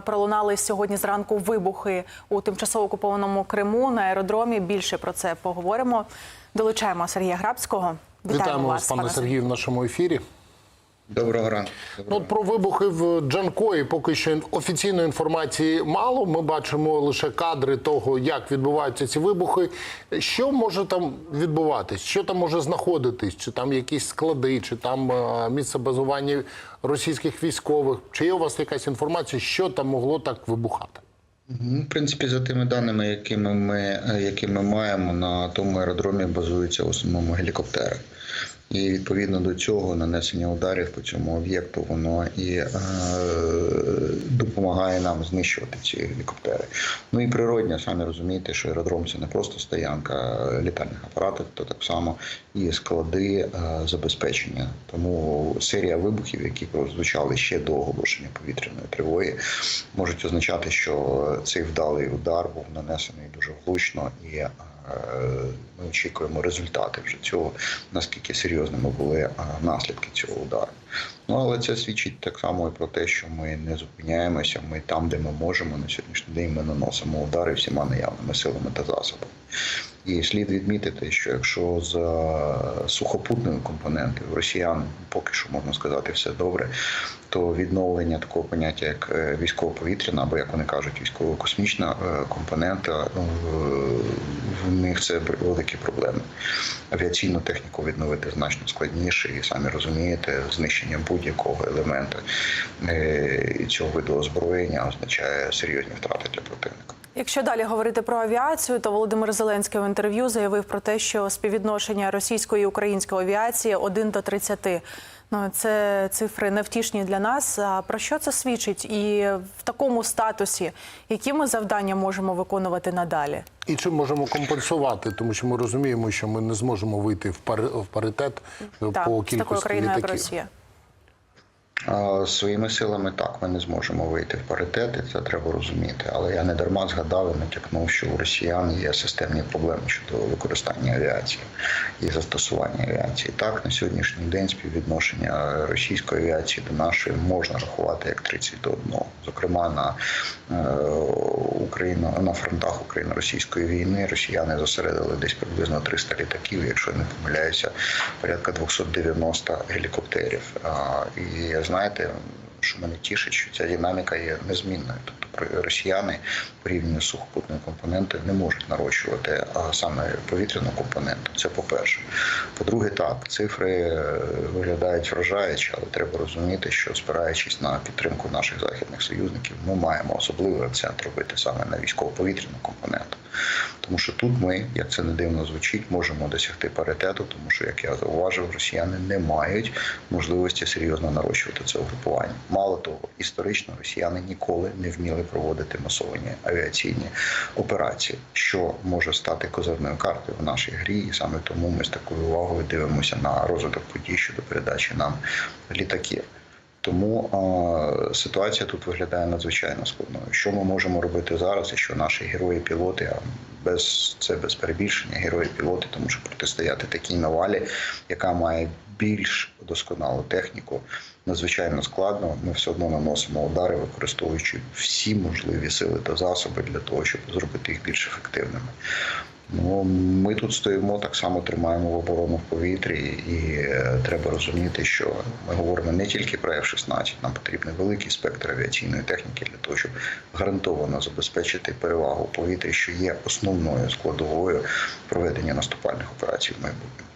Пролунали сьогодні зранку вибухи у тимчасово окупованому Криму на аеродромі. Більше про це поговоримо. Долучаємо Сергія Грабського. Вітаємо, Вітаємо вас, пане Сергію, в нашому ефірі. Доброго ранку. Ну, про вибухи в Джанкої поки що офіційної інформації мало. Ми бачимо лише кадри того, як відбуваються ці вибухи. Що може там відбуватись? Що там може знаходитись? Чи там якісь склади, чи там е, місце базування російських військових? Чи є у вас якась інформація, що там могло так вибухати? В принципі, за тими даними, якими ми, е, які ми маємо, на тому аеродромі базуються в основному гелікоптери. І відповідно до цього нанесення ударів по цьому об'єкту воно і е, допомагає нам знищувати ці гелікоптери. Ну і природня, самі розумієте, що аеродром це не просто стоянка літальних апаратів, то так само і склади е, забезпечення. Тому серія вибухів, які прозвучали ще до оголошення повітряної тривоги, можуть означати, що цей вдалий удар був нанесений дуже влучно і. Е, Ми очікуємо результати вже цього, наскільки серйозними були е, наслідки цього удару. Ну але це свідчить так само і про те, що ми не зупиняємося. Ми там, де ми можемо на сьогоднішній день, ми наносимо удари всіма наявними силами та засобами. І слід відмітити, що якщо з е, сухопутної росіян поки що можна сказати все добре, то відновлення такого поняття, як е, військово-повітряна, або як вони кажуть, військово-космічна е, компонента, ну, в- них це великі проблеми. Авіаційну техніку відновити значно складніше, і самі розумієте, знищення будь-якого елементу е, цього виду озброєння означає серйозні втрати для противника. Якщо далі говорити про авіацію, то Володимир Зеленський в інтерв'ю заявив про те, що співвідношення російської і української авіації 1 до 30. Ну це цифри невтішні для нас. А про що це свідчить? І в такому статусі, які ми завдання можемо виконувати надалі? І чим можемо компенсувати? Тому що ми розуміємо, що ми не зможемо вийти в пари- паритет Так, по кількості як літаків. Росія. Своїми силами так ми не зможемо вийти в паритет, і це треба розуміти. Але я не дарма згадав і натякнув, що у росіян є системні проблеми щодо використання авіації і застосування авіації. Так, на сьогоднішній день співвідношення російської авіації до нашої можна рахувати як 30 до 1. Зокрема, на Україну на фронтах Україно-російської війни росіяни зосередили десь приблизно 300 літаків, якщо не помиляюся, порядка 290 гелікоптерів. І знаєте, що мене тішить, що ця динаміка є незмінною. Тобто росіяни порівняно з сухопутною компонентою не можуть нарощувати а саме повітряну компоненту. Це по-перше. По-друге, так, цифри е, виглядають вражаюче, але треба розуміти, що спираючись на підтримку наших західних союзників, ми маємо особливий акцент робити саме на військово-повітряну компоненту. Тому що тут ми, як це не дивно звучить, можемо досягти паритету, тому що, як я зауважив, росіяни не мають можливості серйозно нарощувати це угрупування. Мало того, історично росіяни ніколи не вміли проводити масовані авіаційні операції, що може стати козирною картою в нашій грі, і саме тому ми з такою увагою дивимося на розвиток подій щодо передачі нам літаків. Тому е, ситуація тут виглядає надзвичайно складною. Що ми можемо робити зараз, і що наші герої-пілоти, а без це без перебільшення, герої-пілоти, тому що протистояти такій навалі, яка має більш досконалу техніку, надзвичайно складно. Ми все одно наносимо удари, використовуючи всі можливі сили та засоби для того, щоб зробити їх більш ефективними. Ну, ми тут стоїмо так само тримаємо в оборону в повітрі, і е, треба розуміти, що ми говоримо не тільки про F-16, нам потрібен великий спектр авіаційної техніки для того, щоб гарантовано забезпечити перевагу в повітрі, що є основною складовою проведення наступальних операцій в майбутньому.